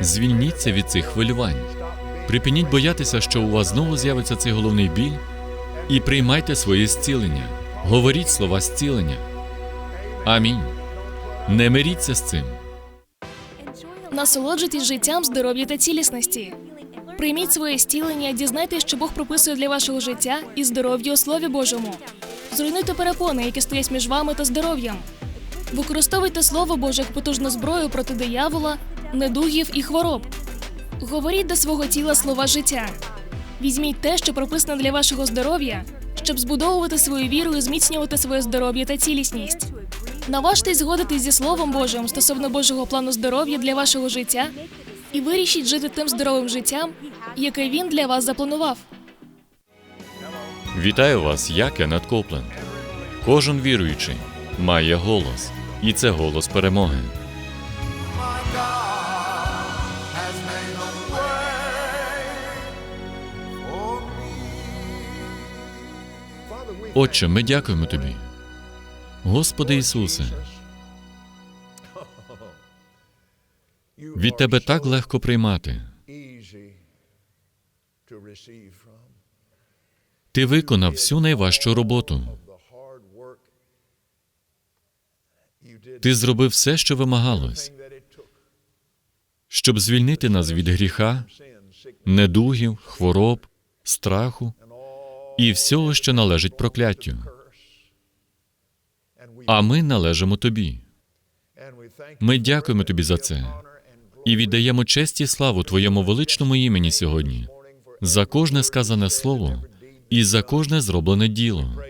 Звільніться від цих хвилювань. Припиніть боятися, що у вас знову з'явиться цей головний біль, і приймайте своє зцілення. Говоріть слова зцілення. Амінь. Не миріться з цим. Насолоджуйтесь життям, здоров'я та цілісності. Прийміть своє стілення, дізнайтесь, що Бог прописує для вашого життя і здоров'я у Слові Божому. Зруйнуйте перепони, які стоять між вами та здоров'ям. Використовуйте Слово Боже як потужну зброю проти диявола, недугів і хвороб. Говоріть до свого тіла слова життя. Візьміть те, що прописано для вашого здоров'я, щоб збудовувати свою віру і зміцнювати своє здоров'я та цілісність. Наважтесь згодитись зі Словом Божим стосовно Божого плану здоров'я для вашого життя і вирішіть жити тим здоровим життям, яке він для вас запланував. Вітаю вас, я Кеннет Копленд. Кожен віруючий має голос, і це голос перемоги. Отче, ми дякуємо тобі. Господи Ісусе, від Тебе так легко приймати. Ти виконав всю найважчу роботу. Ти зробив все, що вимагалось, щоб звільнити нас від гріха, недугів, хвороб, страху і всього, що належить прокляттю. А ми належимо тобі. Ми дякуємо тобі за це і віддаємо честь і славу Твоєму величному імені сьогодні за кожне сказане слово і за кожне зроблене діло.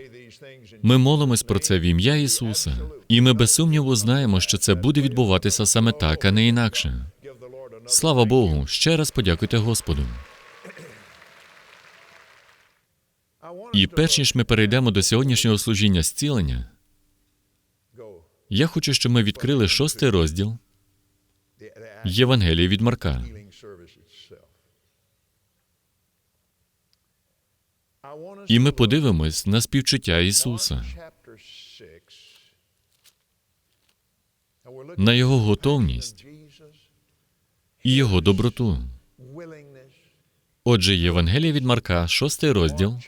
Ми молимось про це в ім'я Ісуса, і ми без сумніву знаємо, що це буде відбуватися саме так, а не інакше. Слава Богу! Ще раз подякуйте Господу. І перш ніж ми перейдемо до сьогоднішнього служіння зцілення, я хочу, щоб ми відкрили шостий розділ Євангелії від Марка. І ми подивимось на співчуття Ісуса, chapter 6. And we're looking на Його готовність і Його доброту. Отже, Євангелія від Марка, шостий розділ,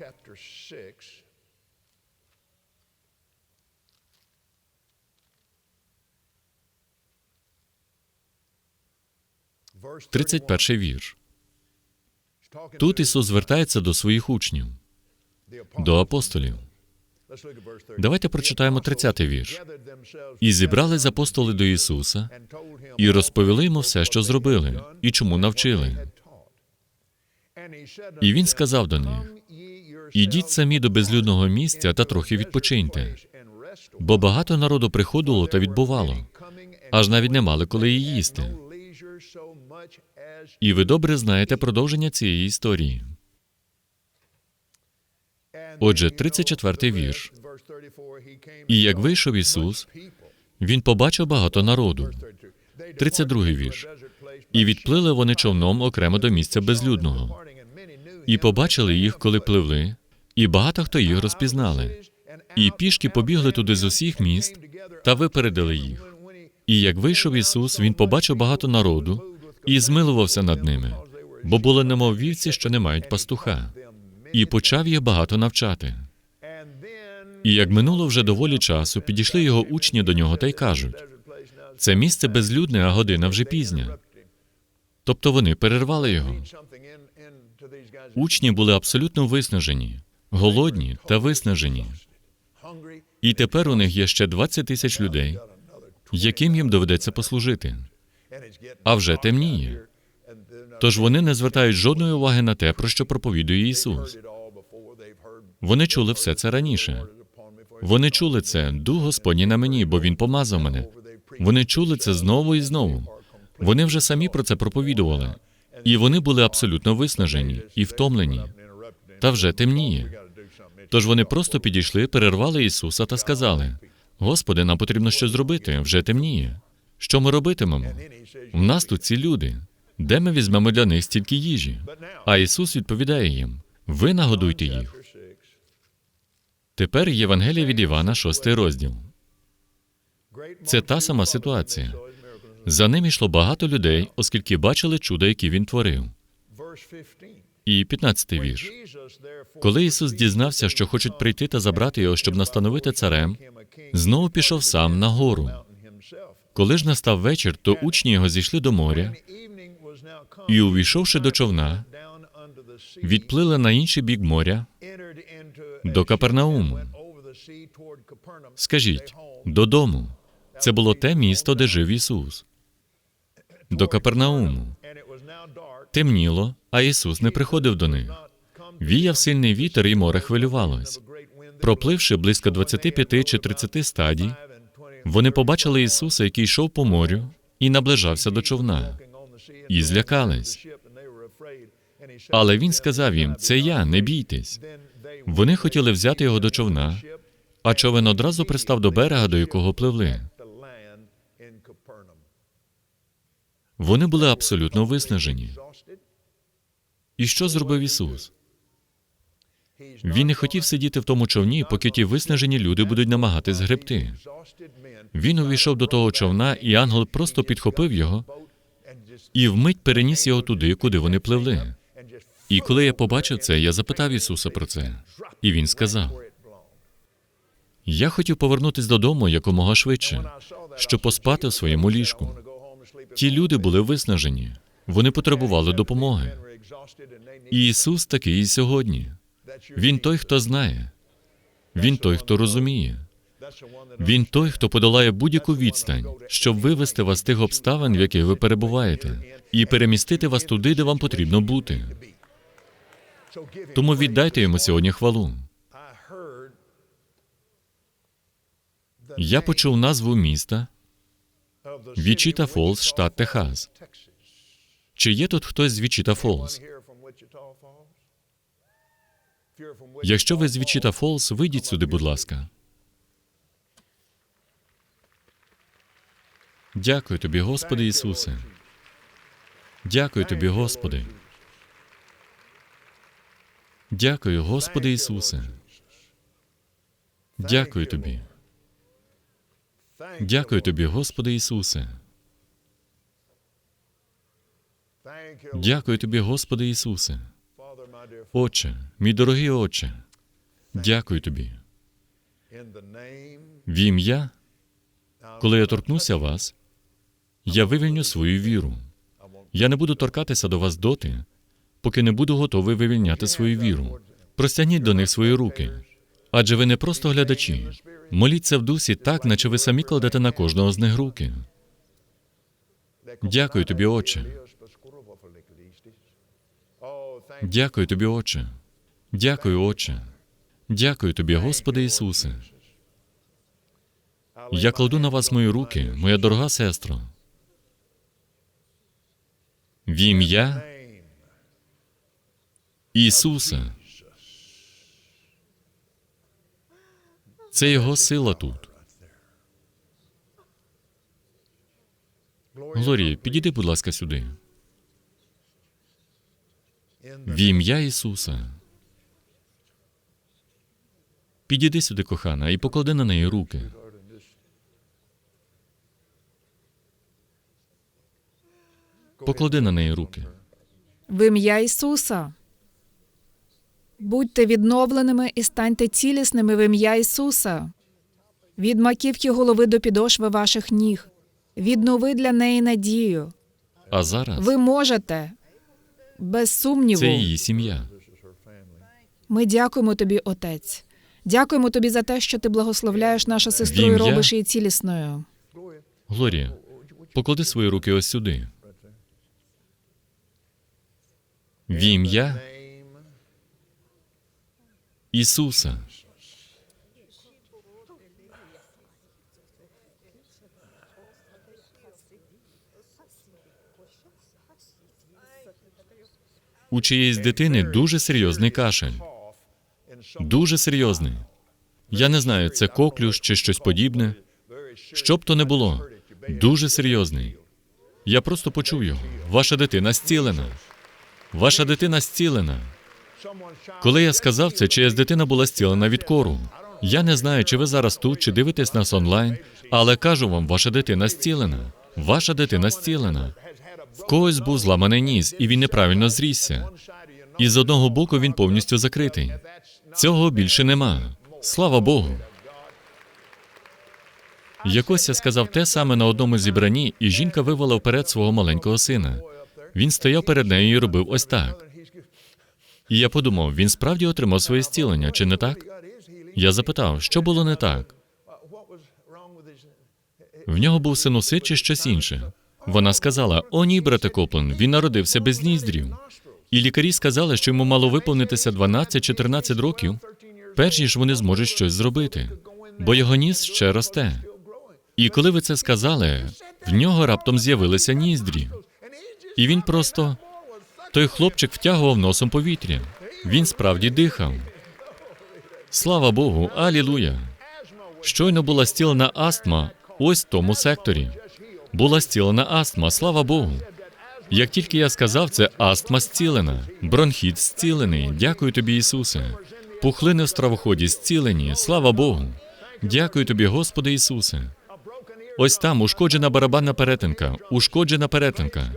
31. 31 вірш. Тут Ісус звертається до своїх учнів, до апостолів. Let's look at verse 30. Давайте прочитаємо 30 вірш. І зібрались апостоли до Ісуса і розповіли йому все, що зробили, і чому навчили. І він сказав до них: Ідіть самі до безлюдного місця та трохи відпочиньте, бо багато народу приходило та відбувало, аж навіть не мали коли її їсти. І ви добре знаєте продовження цієї історії. Отже, 34-й вірш. І як вийшов Ісус, Він побачив багато народу. 32-й вірш. І відплили вони човном окремо до місця безлюдного. І побачили їх, коли пливли, і багато хто їх розпізнали. І пішки побігли туди з усіх міст та випередили їх. І як вийшов Ісус, Він побачив багато народу і змилувався над ними, бо були немов вівці, що не мають пастуха, і почав їх багато навчати. І як минуло вже доволі часу, підійшли його учні до нього та й кажуть: це місце безлюдне, а година вже пізня. Тобто вони перервали його. Учні були абсолютно виснажені, голодні та виснажені. І тепер у них є ще 20 тисяч людей, яким їм доведеться послужити. А вже темніє. Тож вони не звертають жодної уваги на те, про що проповідує Ісус. Вони чули все це раніше. Вони чули це, дух Господній на мені, бо Він помазав мене. Вони чули це знову і знову. Вони вже самі про це проповідували. І вони були абсолютно виснажені і втомлені. Та вже темніє. Тож вони просто підійшли, перервали Ісуса та сказали: Господи, нам потрібно щось зробити, вже темніє. Що ми робитимемо? У нас тут ці люди. Де ми візьмемо для них стільки їжі? А Ісус відповідає їм: Ви нагодуйте їх. Тепер Євангелія від Івана, шостий розділ. Це та сама ситуація. За ним йшло багато людей, оскільки бачили чуда, які він творив. І 15-й вірш. Коли Ісус дізнався, що хочуть прийти та забрати його, щоб настановити царем, знову пішов сам на гору. Коли ж настав вечір, то учні його зійшли до моря і, увійшовши до човна, відплили на інший бік моря до Капернауму. Скажіть, додому. Це було те місто, де жив Ісус. До Капернауму. Темніло, а Ісус не приходив до них. Віяв сильний вітер, і море хвилювалось. Пропливши близько 25 чи 30 стадій, вони побачили Ісуса, який йшов по морю і наближався до човна. І злякались. Але він сказав їм: Це я, не бійтесь. Вони хотіли взяти його до човна, а човен одразу пристав до берега, до якого пливли. Вони були абсолютно виснажені. І що зробив Ісус? Він не хотів сидіти в тому човні, поки ті виснажені люди будуть намагатись гребти. Він увійшов до того човна, і ангел просто підхопив його і вмить переніс його туди, куди вони пливли. І коли я побачив це, я запитав Ісуса про це. І він сказав: Я хотів повернутися додому якомога швидше, щоб поспати в своєму ліжку. Ті люди були виснажені, вони потребували допомоги. І Ісус такий і сьогодні. Він той, хто знає. Він той, хто розуміє. Він той, хто подолає будь-яку відстань, щоб вивести вас з тих обставин, в яких ви перебуваєте, і перемістити вас туди, де вам потрібно бути. Тому віддайте йому сьогодні хвалу. Я почув назву міста Вічіта Фолз, штат Техас. Чи є тут хтось з Вічіта Фолз? Якщо ви з Вічіта Фолз, вийдіть сюди, будь ласка. Дякую тобі, Господи Ісусе. Дякую тобі, Господи. Дякую, Господи Ісусе. Дякую тобі. Дякую тобі, Господи Ісусе. Дякую тобі, Господи Ісусе. Отче, мій дорогий Отче, дякую тобі. В ім'я, коли я торкнуся вас, я вивільню свою віру. Я не буду торкатися до вас доти, поки не буду готовий вивільняти свою віру. Простягніть до них свої руки. Адже ви не просто глядачі. Моліться в дусі так, наче ви самі кладете на кожного з них руки. Дякую тобі, Отче. Дякую тобі, Отче. Дякую, Отче. Дякую тобі, Господи Ісусе. Я кладу на вас мої руки, моя дорога сестро. В ім'я Ісуса. Це Його сила тут. Глорія, підійди, будь ласка, сюди. В ім'я Ісуса. Підійди сюди, кохана, і поклади на неї руки. Поклади на неї руки. В ім'я Ісуса. Будьте відновленими і станьте цілісними в ім'я Ісуса. Від маківки голови до підошви ваших ніг. Віднови для неї надію. А зараз Ви можете. Без сумніву. це її сім'я. Ми дякуємо тобі, Отець. Дякуємо тобі за те, що ти благословляєш нашу сестру і робиш її цілісною. Глорія, поклади свої руки ось сюди. В ім'я Ісуса. У чиєїсь дитини дуже серйозний кашель. Дуже серйозний. Я не знаю, це коклюш чи щось подібне. Що б то не було, дуже серйозний. Я просто почув його. Ваша дитина зцілена. Ваша дитина зцілена. Коли я сказав це, чиясь дитина була зцілена від кору. Я не знаю, чи ви зараз тут, чи дивитесь нас онлайн, але кажу вам, ваша дитина зцілена. Ваша дитина зцілена. В когось був зламаний ніс, і він неправильно зрісся. І з одного боку він повністю закритий. Цього більше нема. Слава Богу. Якось я сказав те саме на одному зібранні, і жінка вивела вперед свого маленького сина. Він стояв перед нею і робив ось так. І я подумав, він справді отримав своє зцілення, чи не так? Я запитав, що було не так. В нього був синусит чи щось інше. Вона сказала: О, ні, брате Коплен, він народився без ніздрів. І лікарі сказали, що йому мало виповнитися 12-14 років, перш ніж вони зможуть щось зробити, бо його ніс ще росте. І коли ви це сказали, в нього раптом з'явилися ніздрі. І він просто той хлопчик втягував носом повітря. Він справді дихав. Слава Богу, алілуя! Щойно була стілена астма ось в тому секторі. Була стілена астма, слава Богу. Як тільки я сказав це, астма зцілена, бронхіт зцілений. Дякую тобі, Ісусе. Пухлини в стравоході зцілені, слава Богу. Дякую тобі, Господи Ісусе. Ось там ушкоджена барабанна перетинка, ушкоджена перетинка.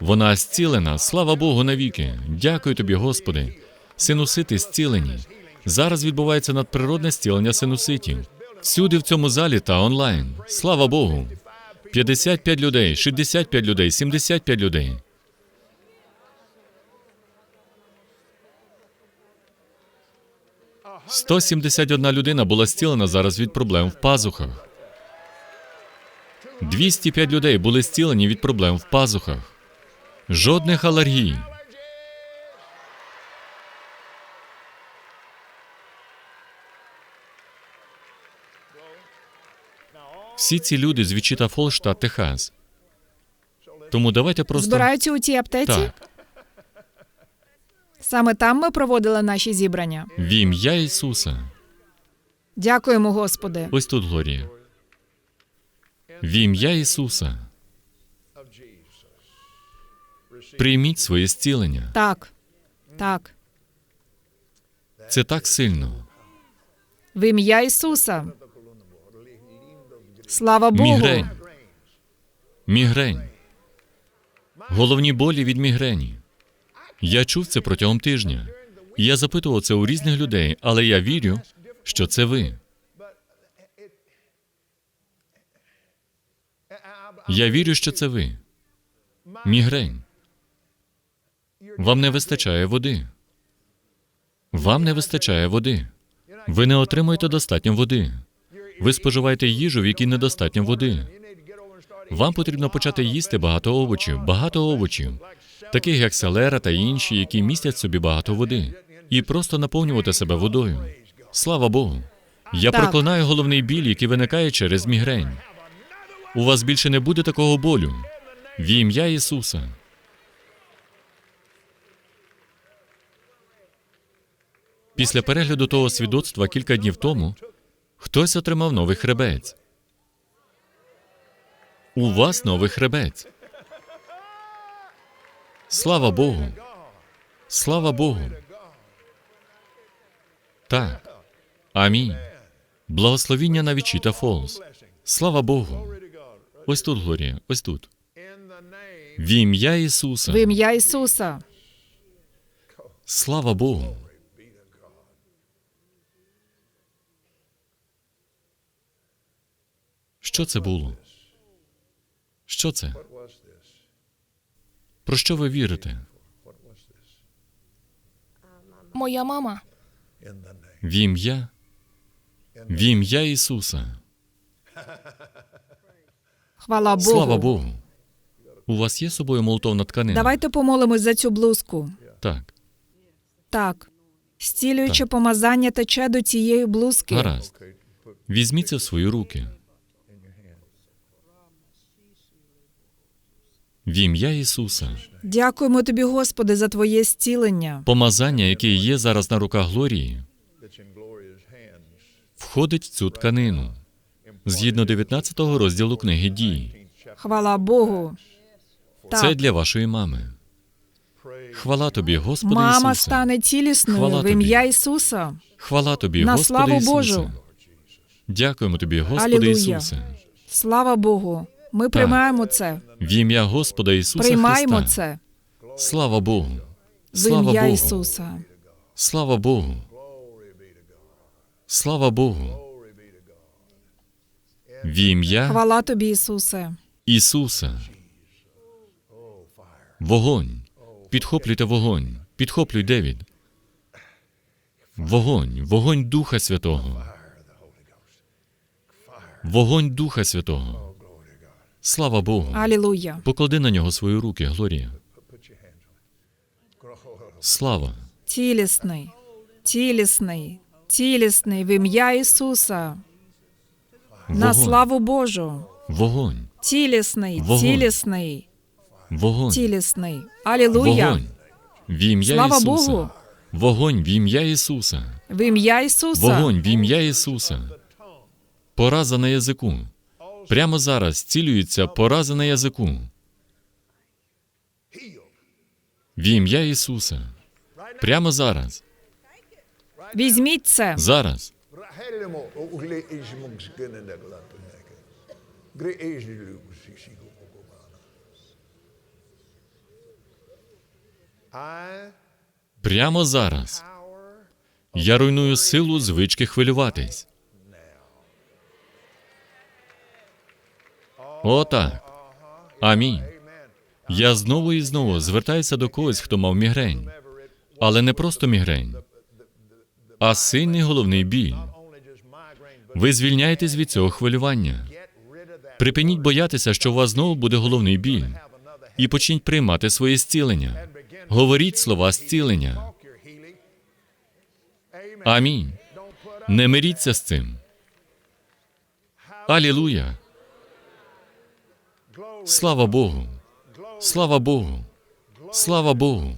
Вона зцілена, слава Богу, навіки. Дякую тобі, Господи. Синусити зцілені. Зараз відбувається надприродне зцілення синуситів. Всюди в цьому залі та онлайн. Слава Богу. 55 людей, 65 людей, 75 людей. Сто сімдесят одна людина була зцілена зараз від проблем в пазухах. 205 людей були зцілені від проблем в пазухах. Жодних алергій. Всі ці люди з Вічіта Фол, штат Техас. Тому давайте просто Збираються у тій аптеці? так. Саме там ми проводили наші зібрання. В ім'я Ісуса. Дякуємо, Господи. Ось тут Глорія. В ім'я Ісуса. Прийміть своє зцілення. Так, так. Це так сильно. В ім'я Ісуса. Слава Богу. Мігрень. Мігрень. Головні болі від мігрені. Я чув це протягом тижня. Я запитував це у різних людей, але я вірю, що це ви. Я вірю, що це ви. Мігрень. Вам не вистачає води. Вам не вистачає води. Ви не отримуєте достатньо води. Ви споживаєте їжу, в якій недостатньо води. Вам потрібно почати їсти багато овочів, багато овочів, таких як селера та інші, які містять в собі багато води, і просто наповнювати себе водою. Слава Богу. Я Так. проклинаю головний біль, який виникає через мігрень. У вас більше не буде такого болю. В ім'я Ісуса. Після перегляду того свідоцтва кілька днів тому хтось отримав новий хребець. У вас новий хребець. Слава Богу. Слава Богу. Так. Амінь. Благословіння на Вічіта Фолз. Слава Богу. Ось тут, Глорія, ось тут. В ім'я Ісуса. В ім'я Ісуса. Слава Богу. Що це було? Що це? Про що ви вірите? Моя мама. В ім'я? В ім'я Ісуса. Хвала Богу. Слава Богу. У вас є з собою молотовна тканина? Давайте помолимось за цю блузку. Так, Так. Стілююче помазання тече до цієї блузки. гаразд. Візьміть це в свої руки. В ім'я Ісуса. Дякуємо тобі, Господи, за твоє зцілення. Помазання, яке є зараз на руках Глорії, входить в цю тканину згідно 19 розділу книги дій. Хвала Богу. Це Так, для вашої мами. Хвала тобі, Господи мама Ісусе. стане цілісною Хвала в ім'я Ісуса. Хвала тобі, На Господи славу Ісусе. Божу. Дякуємо тобі, Господи Алілуя. Ісусе. Слава Богу. Ми приймаємо це. В ім'я Господа Ісуса Приймаємо Христа. це Слава Богу. в Слава ім'я Богу. Ісуса. Слава Богу. Слава Богу. В ім'я Хвала тобі, Ісусе. Ісуса. Вогонь. Підхоплюйте вогонь. Підхоплюй, Девід. Вогонь. Вогонь Духа Святого. Вогонь Духа Святого. Слава Богу. Алілуя. Поклади на нього свої руки, Глорія. Слава. Цілісний, цілісний, цілісний в ім'я Ісуса. На славу Божу. Вогонь. Цілісний, Вогонь. цілісний, Вогонь. цілісний. Алілуя. Вогонь. В ім'я Слава Ісуса. Богу. Вогонь в ім'я Ісуса. В ім'я Ісуса. Вогонь в ім'я Ісуса. Пораза на язику. Прямо зараз цілюється пораза на язику. В ім'я Ісуса. Прямо зараз. Візьміть це. Зараз. Прямо зараз. Я руйную силу звички хвилюватись. Отак. Амінь. Я знову і знову звертаюся до когось, хто мав мігрень. Але не просто мігрень, а сильний головний біль. Ви звільняєтесь від цього хвилювання. Припиніть боятися, що у вас знову буде головний біль, і почніть приймати своє зцілення. Говоріть слова зцілення. Амінь. Не миріться з цим. Алілуя. Слава Богу. Слава Богу. Слава Богу.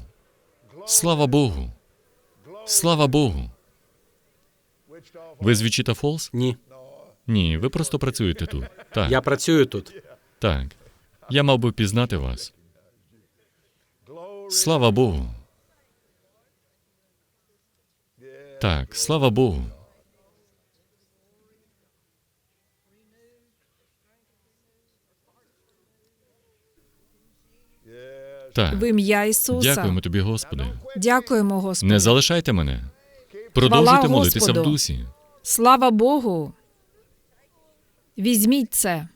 Слава Богу. Слава Богу. Ви з Вічіта Фолс? Ні, Ні, ви просто працюєте тут. Так, я працюю тут. так. Я мав би пізнати вас. Слава Богу. Так, слава Богу. Так, В ім'я Ісуса. дякуємо тобі, Господи. Дякуємо, Господи. Не залишайте мене. Продовжуйте Хвала молитися в дусі. Слава Богу. Візьміть це.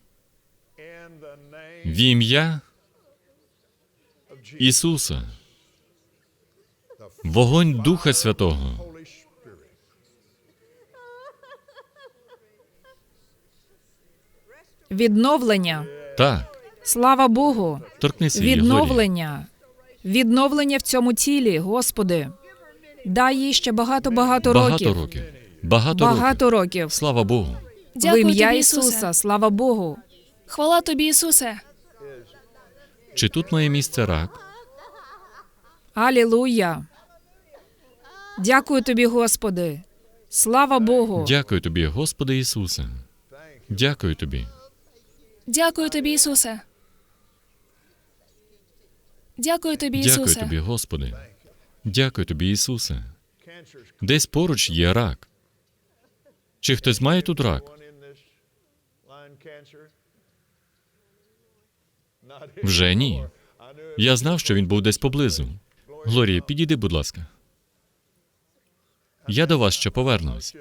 В ім'я Ісуса. Вогонь Духа Святого. Відновлення. Так, Слава Богу. торкнися її. Відновлення. Відновлення в цьому тілі, Господи. Дай їй ще багато-багато Багато років. років. Багато років. Років. Слава Богу. В ім'я тобі, Ісуса. Слава Богу. Хвала тобі, Ісусе. Чи тут має місце рак? Алілуя. Дякую тобі, Господи. Слава Богу. Дякую тобі, Господи Ісусе. Дякую тобі. Дякую тобі, Ісусе. Дякую тобі, Дякую тобі, Господи. Дякую тобі, Ісусе. Десь поруч є рак. Чи хтось має тут рак? Вже ні. Я знав, що він був десь поблизу. Глорія, підійди, будь ласка. Я до вас ще повернусь.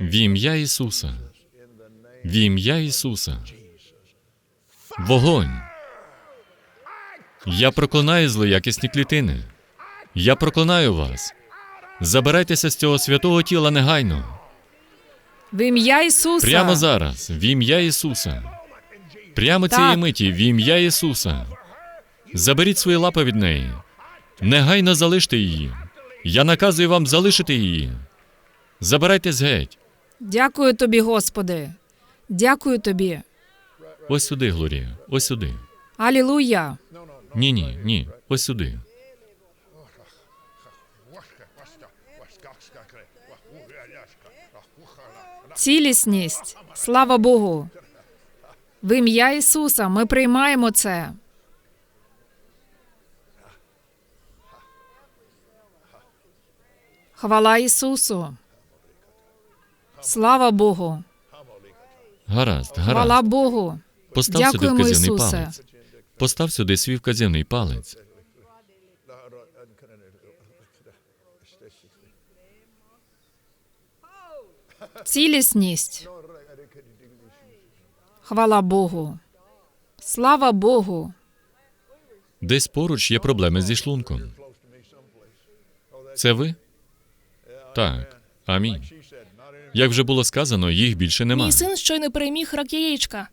В ім'я Ісуса. В ім'я Ісуса. Вогонь. Я проклинаю злоякісні клітини. Я проклинаю вас. Забирайтеся з цього святого тіла негайно. В ім'я Ісуса. Прямо зараз, в ім'я Ісуса. Прямо цієї миті, в ім'я Ісуса. Заберіть свої лапи від неї. Негайно залиште її. Я наказую вам залишити її. Забирайтесь геть. Дякую тобі, Господи. Дякую тобі. Ось сюди, Глорія. Ось сюди. Алілуя. Ні, ні, ні. Ось сюди. Цілісність. Слава Богу. В ім'я Ісуса ми приймаємо це. Хвала Ісусу. Слава Богу! Гаразд, Хвала. Богу! Постав сюди вказівний Ісусе. палець. Постав сюди свій вказівний палець. Цілісність. Хвала Богу. Слава Богу. Десь поруч є проблеми зі шлунком. Це ви? Так. Амінь. Як вже було сказано, їх більше немає. Мій син щойно переміг рак яєчка.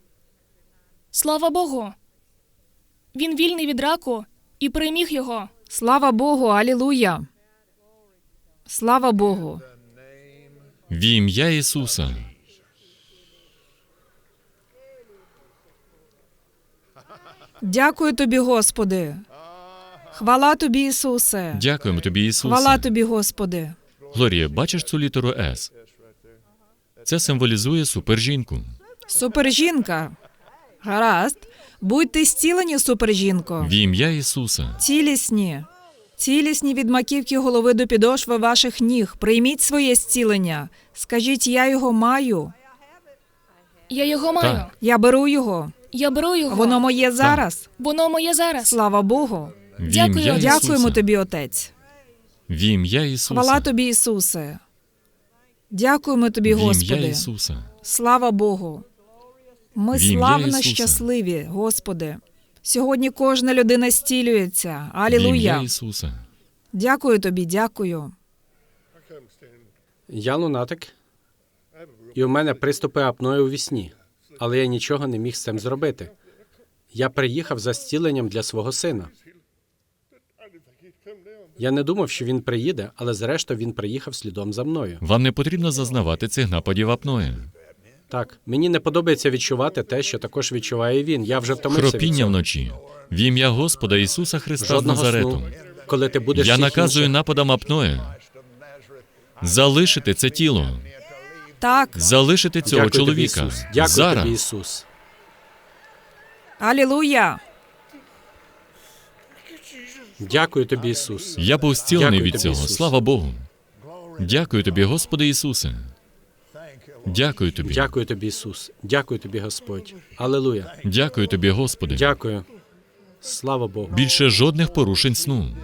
Слава Богу. Він вільний від раку і переміг його. Слава Богу. Алілуя. Слава Богу. В ім'я Ісуса. Дякую тобі, Господи. Хвала тобі, Ісусе. Дякуємо тобі, Ісусе. Хвала тобі, Господи. Глорія, бачиш цю літеру С? Це символізує супержінку. Супержінка. Гаразд. Будьте зцілені, супержінко. В ім'я Ісуса. Цілісні. Цілісні від маківки голови до підошви ваших ніг. Прийміть своє зцілення. Скажіть, я його маю. Я його маю. Так. Я беру його. Я беру його. Воно моє зараз. Воно моє зараз. Слава Богу. В Дякую, ім'я Ісуса. Дякуємо тобі, Отець. В ім'я Ісуса. Хвала тобі, Ісусе. Дякуємо тобі, В ім'я Господи. Ісуса. Слава Богу. Ми славно щасливі, Господи. Сьогодні кожна людина стілюється. Алілуя. Ісуса. Дякую тобі, дякую. Я лунатик, і у мене приступи апної у вісні, але я нічого не міг з цим зробити. Я приїхав за зціленням для свого сина. Я не думав, що він приїде, але зрештою він приїхав слідом за мною. Вам не потрібно зазнавати цих нападів апної. Так, мені не подобається відчувати те, що також відчуває він. Я вже втомився від Хропіння цього. вночі. В ім'я Господа Ісуса Христа з Жодного Назарету. сну, коли ти будеш Я всіх наказую інших. нападам апної. Залишити це тіло. Так, Залишити цього Дякую тобі, чоловіка. Ісус. Дякую Зараз. тобі, Ісус. Алілуя. Дякую тобі, Ісус. Я був зцілений Дякую від тобі, цього. Ісус. Слава Богу. Дякую тобі, Господи Ісусе. Дякую тобі. Дякую тобі, Ісус. Дякую тобі, Господь. Алелуя. Дякую тобі, Господи. Дякую. Слава Богу. Більше жодних порушень сну.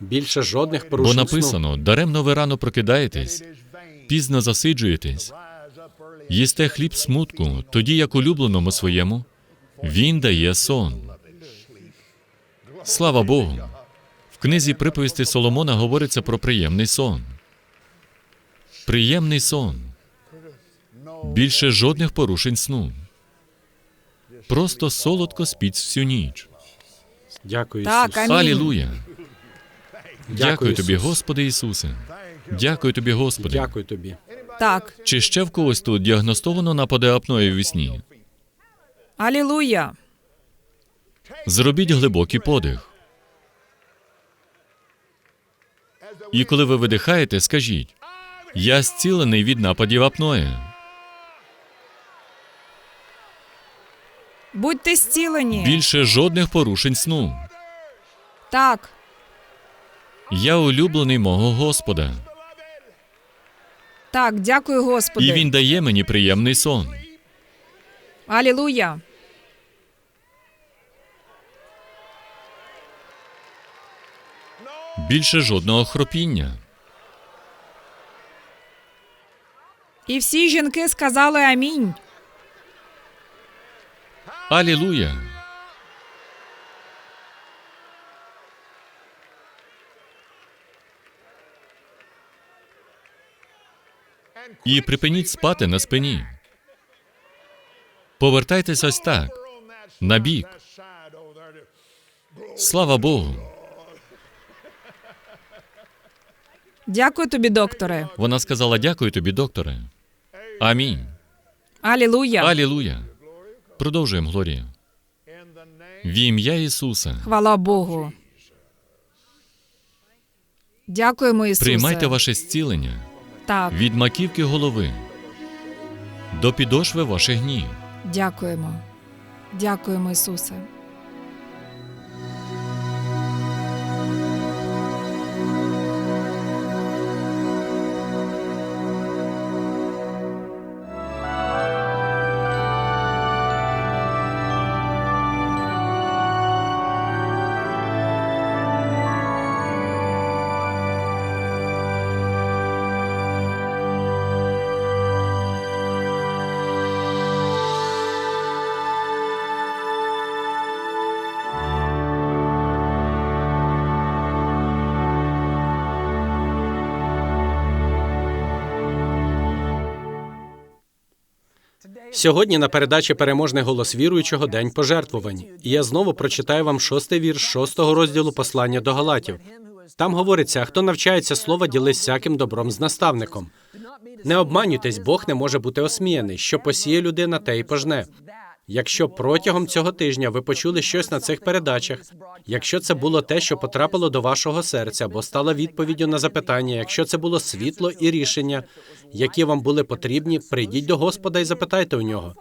Більше жодних Бо порушень сну. написано: даремно ви рано прокидаєтесь, пізно засиджуєтесь, їсте хліб смутку, тоді як улюбленому своєму, він дає сон. Слава Богу. В книзі приповісти Соломона говориться про приємний сон. Приємний сон. Більше жодних порушень сну. Просто солодко спіть всю ніч. Дякую, Так, Ісус. амінь. Алілуя. Дякую тобі, Ісус. Господи Ісусе. Дякую тобі, Господи. Дякую тобі. Так, Чи ще в когось тут діагностовано напади апної в вісні? алілуя. Зробіть глибокий подих. І коли ви видихаєте, скажіть: Я зцілений від нападів апної. Будьте зцілені. Більше жодних порушень сну. Так, Я улюблений мого Господа, так, дякую, Господи. і Він дає мені приємний сон. Алілуя. Більше жодного хропіння. І всі жінки сказали амінь. Алілуя. І припиніть спати на спині. Повертайтесь ось так, на бік. Слава Богу. Дякую тобі, докторе. Вона сказала: Дякую тобі, докторе. Амінь. Алілуя. Алілуя. Продовжуємо, Глорія. В ім'я Ісуса. Хвала Богу. Дякуємо, Ісусе. Приймайте ваше зцілення Так, від маківки голови до підошви ваших ніг. дякуємо. Дякуємо, Ісусе. Сьогодні на передачі переможний голос віруючого день пожертвувань. І я знову прочитаю вам шостий вірш шостого розділу послання до Галатів. Там говориться: хто навчається слова, ділись всяким добром з наставником. Не обманюйтесь, Бог не може бути осміяний. Що посіє людина, те й пожне. Якщо протягом цього тижня ви почули щось на цих передачах, якщо це було те, що потрапило до вашого серця, або стало відповіддю на запитання, якщо це було світло і рішення, які вам були потрібні, прийдіть до Господа і запитайте у нього.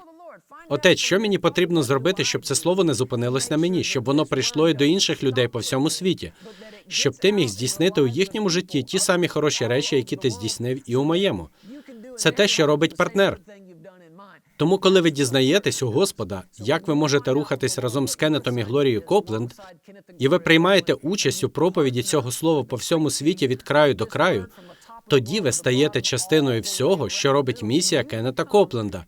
Отець, що мені потрібно зробити, щоб це слово не зупинилось на мені, щоб воно прийшло і до інших людей по всьому світі, щоб ти міг здійснити у їхньому житті ті самі хороші речі, які ти здійснив і у моєму. Це те, що робить партнер. Тому, коли ви дізнаєтесь у Господа, як ви можете рухатись разом з Кеннетом і Глорією Копленд, і ви приймаєте участь у проповіді цього слова по всьому світі від краю до краю, тоді ви стаєте частиною всього, що робить місія Кеннета Копленда.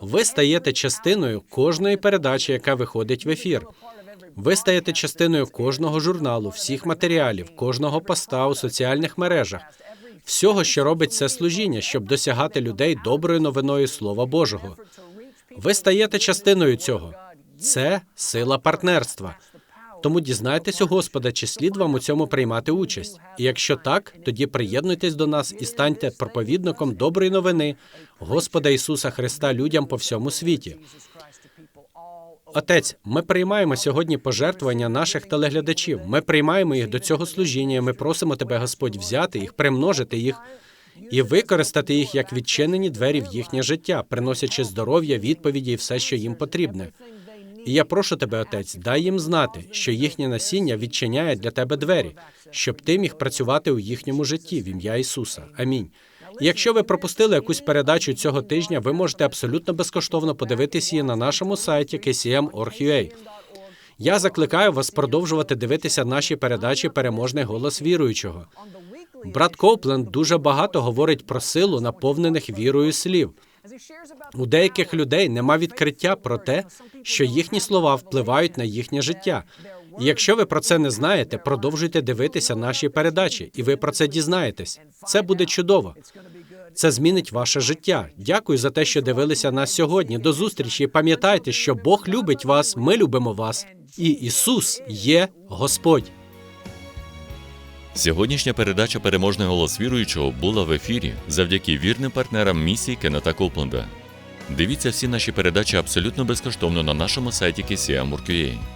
Ви стаєте частиною кожної передачі, яка виходить в ефір. Ви стаєте частиною кожного журналу, всіх матеріалів, кожного поста у соціальних мережах, всього, що робить це служіння, щоб досягати людей доброю новиною Слова Божого. Ви стаєте частиною цього. Це сила партнерства. Тому дізнайтесь у Господа, чи слід вам у цьому приймати участь. І якщо так, тоді приєднуйтесь до нас і станьте проповідником доброї новини Господа Ісуса Христа людям по всьому світі. Отець, ми приймаємо сьогодні пожертвування наших телеглядачів. Ми приймаємо їх до цього служіння. Ми просимо тебе, Господь, взяти їх, примножити їх і використати їх як відчинені двері в їхнє життя, приносячи здоров'я, відповіді і все, що їм потрібне. І я прошу тебе, отець, дай їм знати, що їхнє насіння відчиняє для тебе двері, щоб ти міг працювати у їхньому житті в ім'я Ісуса. Амінь. Якщо ви пропустили якусь передачу цього тижня, ви можете абсолютно безкоштовно подивитися її на нашому сайті kcm.org.ua. Я закликаю вас продовжувати дивитися наші передачі Переможний голос віруючого. Брат Копленд дуже багато говорить про силу наповнених вірою слів. У деяких людей нема відкриття про те, що їхні слова впливають на їхнє життя. І якщо ви про це не знаєте, продовжуйте дивитися наші передачі, і ви про це дізнаєтесь. Це буде чудово. Це змінить ваше життя. Дякую за те, що дивилися нас сьогодні. До зустрічі. Пам'ятайте, що Бог любить вас, ми любимо вас, і Ісус є Господь. Сьогоднішня передача Переможний голос віруючого була в ефірі завдяки вірним партнерам місії Кеннета Копленда. Дивіться всі наші передачі абсолютно безкоштовно на нашому сайті KCM.org.ua.